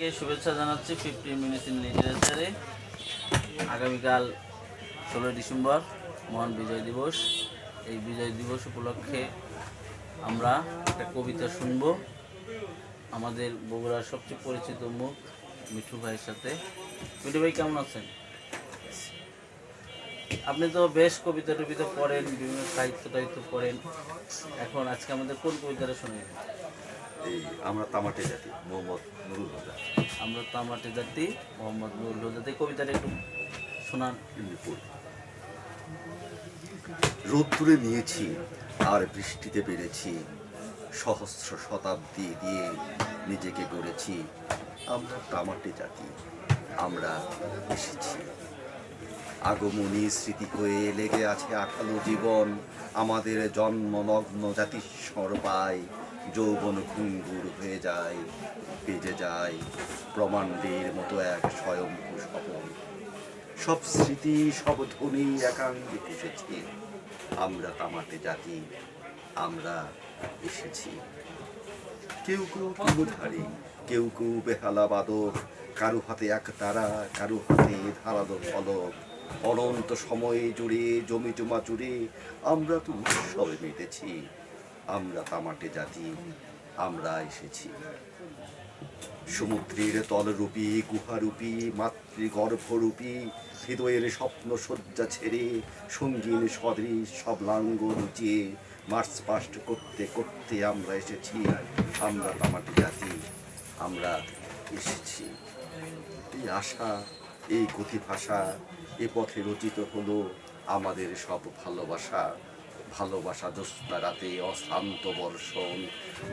শুভেচ্ছা জানাচ্ছি fifteen minutes in লিটারেচারে আগামীকাল ষোলোই ডিসেম্বর, মহান বিজয় দিবস। এই বিজয় দিবস উপলক্ষে আমরা একটা কবিতা শুনব। আমাদের বগুড়ার সবচেয়ে পরিচিত মুখ মিঠু ভাইয়ের সাথে। মিঠু ভাই, কেমন আছেন? আপনি তো বেশ কবিতা টবিতা পড়েন, বিভিন্ন সাহিত্য টাহিত্য পড়েন। এখন আজকে আমাদের কোন কবিতাটা শুনবেন? এই আমরা তামাটে জাতি মোহাম্মদ নুরুল হুদা আমরা তামাটে জাতি মোহাম্মদ নুরুল হুদাতে কবিতাটা একটু শোনান। এমনি পড়ি রোদ্দুরে নিয়েছি আর বৃষ্টিতে বেড়েছি সহস্র শতাব্দী দিয়ে নিজেকে গড়েছি। আমরা তামাটে জাতি আমরা এসেছি। আগমনী স্মৃতি হয়ে লেগে আছে আঠালো জীবন। আমাদের জন্মনগ্ন জাতিস্বর পায় যৌবন ঘুঙ্গুর হয়ে যায়, বেজে যায় প্রমাণ্ডের মতো এক স্বয়ংভূ স্বপন। সব স্মৃতি, সব ধ্বনি একাঙ্গে এসেছে। আমরা তামাটে জাতি, আমরা এসেছি। কেউ কেউ তুলোধারী কেউ কেউ বেহালা বাদক, কারও হাতে এক তারা, কারও হাতে ধারালো ফলক। অনন্ত সময়ে জুড়ে জমি জমা জুড়ে আমরা তো উৎসবে মেতেছি। আমরা তামাটে জাতি, আমরা এসেছি। সমুদ্রের তলরূপী, গুহারূপী, মাতৃগর্ভরূপী, হৃদয়ের স্বপ্ন শয্যা ছেড়ে সঙ্গীন সদৃশ সব লাঙ্গ লুচিয়ে মার্চ পাস্ট করতে করতে আমরা এসেছি। আমরা তামাটি জাতি, আমরা এসেছি। এই আশা, এই গতি ভাষা, এ পথে রচিত হলো আমাদের সব ভালোবাসা। ভালোবাসা জ্যোৎস্না রাতে অশান্ত বর্ষণ,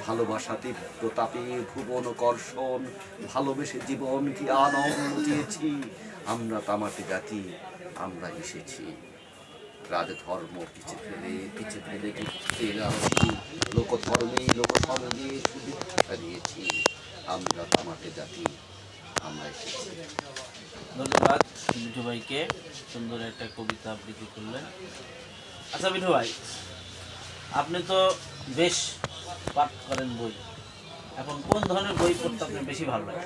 ভালোবাসা তীব্র তাপে ভুবন কর্ষণ, ভালোবেসে জীবন কি আনন্দ দিয়েছি, আমরা তামাটি জাতি, আমরা এসেছি রাজধর্ম পিছে ফেলে পিছে ফেলে ঘুরতে আসছি লোক ধর্মে লোক শুভেচ্ছা দিয়েছি আমরা তামাটে জাতি, আমরা এসেছি। ধন্যবাদ ভাইকে সুন্দর একটা কবিতা আবৃত্তি করলেন। আচ্ছা মিঠু ভাই আপনি তো বেশ পাঠ করেন বই। এখন কোন ধরনের বই পড়তে আপনার বেশি ভালো লাগে?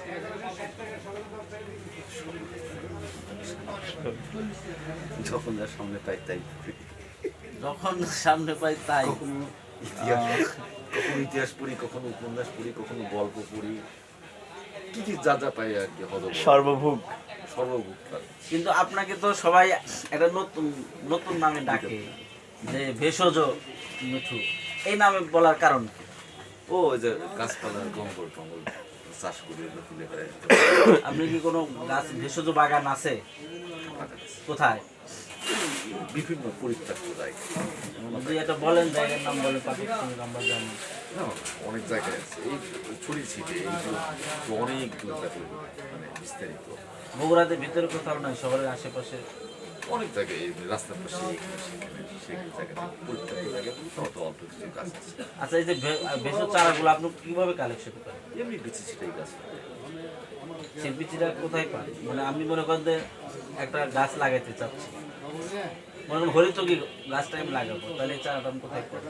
যখন যার সামনে পাই তাই যখন সামনে পাই তাই। কখনো ইতিহাস কখনো ইতিহাস পড়ি কখনো উপন্যাস পড়ি কখনো গল্প পড়ি। কি কি যা যা পাই আর কি সর্বভোগ। সর্বভূত কিন্তু আপনাকে তো সবাই একটা নতুন নতুন নামে ডাকে। যে ভেষজ মিঠু এই নামে বলার কারণ কি? ও ওই যে গাছপালার জঙ্গল টঙ্গল চাষ করি তুলে বেড়াই আপনি কি কোনো গাছ ভেষজ বাগান আছে? কোথায়? বিভিন্ন পরিত্যক্ত জায়গা। যদি এটা বলেন জায়গার নাম বলে সঙ্গে আমরা জানি। অনেক জায়গায় আছে। এই ছড়িয়ে ছিটে ব্যাপার মানে বিস্তারিত। বগুড়াতে ভিতরে কোথাও নাই শহরের আশেপাশে? পাশে আচ্ছা এই যে ভেষজ চারাগুলো আপনি কীভাবে কালেকশন করেন এমনি গাছ সেই বিচিটা কোথায় পান মানে আমি মনে করেন যে একটা গাছ লাগাইতে চাচ্ছি মনে করেন হরিচকি গাছটা আমি লাগাবো তাহলে চারাটা আমি কোথায় পাবো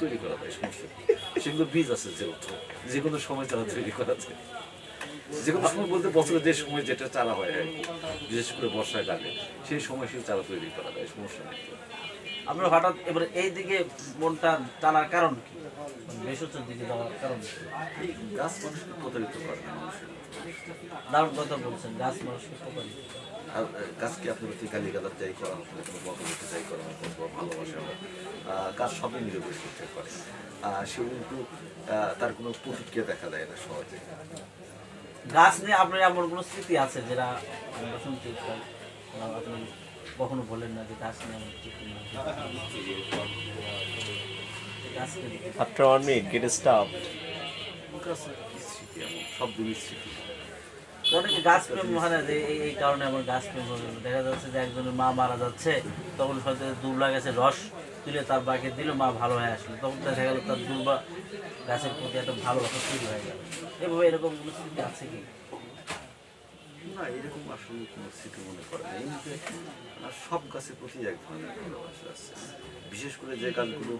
তৈরি করা সমস্যা সেগুলো বীজ আছে যে কোনো সময় তারা তৈরি করা যায়। যে কোনো সময় বলতে বছরে যে সময় যেটা চারা হয় আর বিশেষ করে বর্ষায় লাগে সেই সময় সেই চারা তৈরি করা যায়, সমস্যা নেই। আপনার হঠাৎ এবারে এই দিকে মনটা টানার কারণ কি? মানে দিকে যাওয়ার কারণ গাছ মানুষকে প্রতারিত করে না দারুণ কথা বলছেন গাছ মানুষকে। আর গাছকে আপনার হচ্ছে গালি গালার যাই করা হোক না কোনো বকাবকি যাই করা হোক ভালোবাসা গাছ সবই নিরবেশ করতে পারে। সে কিন্তু তার কোনো প্রতিক্রিয়া দেখা যায় না সহজে। গাছ নিয়ে আপনার এমন কোনো স্মৃতি আছে যেটা আমরা শুনতে কখনো বলেন না যে গাছ নিয়ে After one stopped. গাছের স্মৃতি এমন সব স্মৃতি। অনেকে গাছ প্রেম হয় না যে এই এই কারণে আমার গাছ প্রেম দেখা যাচ্ছে যে একজনের মা মারা যাচ্ছে তখন হয়তো দুর্বা গাছের রস তুলে তার বাকে দিল মা ভালো হয়ে আসলো। তখন দেখা গেল তার দুর্বা গাছের প্রতি একটা ভালোবাসা তৈরি হয়ে গেল। এভাবে এরকম কোনো স্মৃতি আছে কি? না এরকম আসলে কোনো স্মৃতি মনে করে না। এমনিতে সব গাছের প্রতি এক ধরনের ভালোবাসা আছে। বিশেষ করে যে গাছগুলো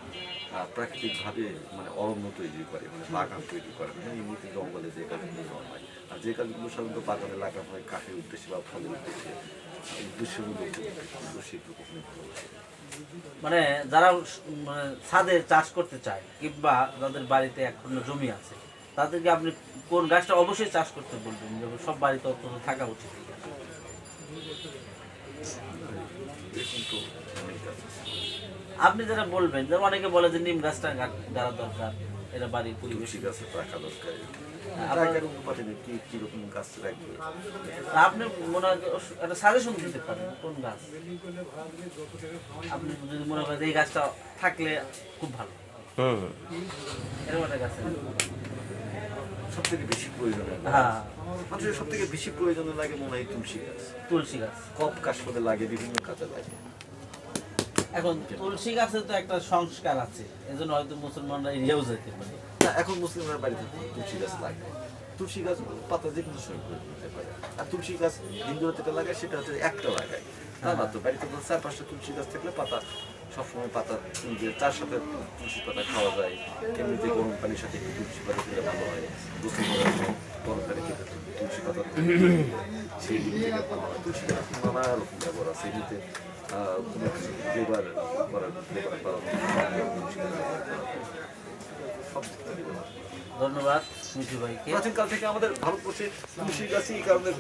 প্রাকৃতিকভাবে মানে অরণ্য তৈরি করে মানে বাগান তৈরি করে মানে এমনিতে জঙ্গলে যে গাছগুলো জন্মায়। আর যে গাছগুলো সাধারণত বাগানে লাগানো হয় কাঠের উদ্দেশ্যে বা ফলের উদ্দেশ্যে মানে যারা মানে ছাদে চাষ করতে চায়, কিংবা যাদের বাড়িতে এখন জমি আছে, তাদেরকে আপনি কোন গাছটা অবশ্যই চাষ করতে বলবেন? যেমন সব বাড়িতে অন্তত থাকা উচিত গাছ। গাছ আপনি যেটা বলবেন যেমন অনেকে বলে যে নিম গাছটা গাড়া দরকার এটা বাড়ির পরিবেশ। গাছের রাখা দরকার। গাছ রাখবে আপনি মনে হয় একটা সাজেশন দিতে পারেন কোন গাছ? আপনি যদি মনে করেন এই গাছটা থাকলে খুব ভালো। হুম। এরকম একটা গাছ। সব থেকে বেশি প্রয়োজনে হ্যাঁ। মানুষের সব থেকে বেশি প্রয়োজনে লাগে মনে হয় তুলসী গাছ। তুলসী গাছ। কপ কাশফলে লাগে বিভিন্ন কাজে লাগে। এখন তুলসী গাছে তো একটা সংস্কার আছে এজন্য হয়তো মুসলমানরা এড়িয়েও যেতে পারে। না এখন মুসলিমরা বাড়িতে তুলসী গাছ লাগে। তুলসী গাছ পাতা যে কোনো সময় করে দিতে পারে। আর তুলসী গাছ হিন্দুরা যেটা লাগায় সেটা হচ্ছে একটা লাগায়। তা না তো বাড়িতে চার পাঁচটা তুলসী গাছ থাকলে পাতা সবসময় পাতা যে তার সাথে তুলসী পাতা খাওয়া যায়। এমনিতে গরম পানির সাথে একটু তুলসী পাতা দিলে ভালো হয়। গোসল করার গরম পানি থেকে তুলসী পাতা সেই দিক থেকে ভালো হয়। তুলসী গাছ নানা রকম ব্যবহার আছে। এমনিতে কোনো কিছু ফ্লেভার করার ফ্লেভার করার তুলসী হয়। সব। ধন্যবাদ প্রাচীনকাল থেকে আমাদের ভারতবর্ষে তুলসী গাছই এই কারণে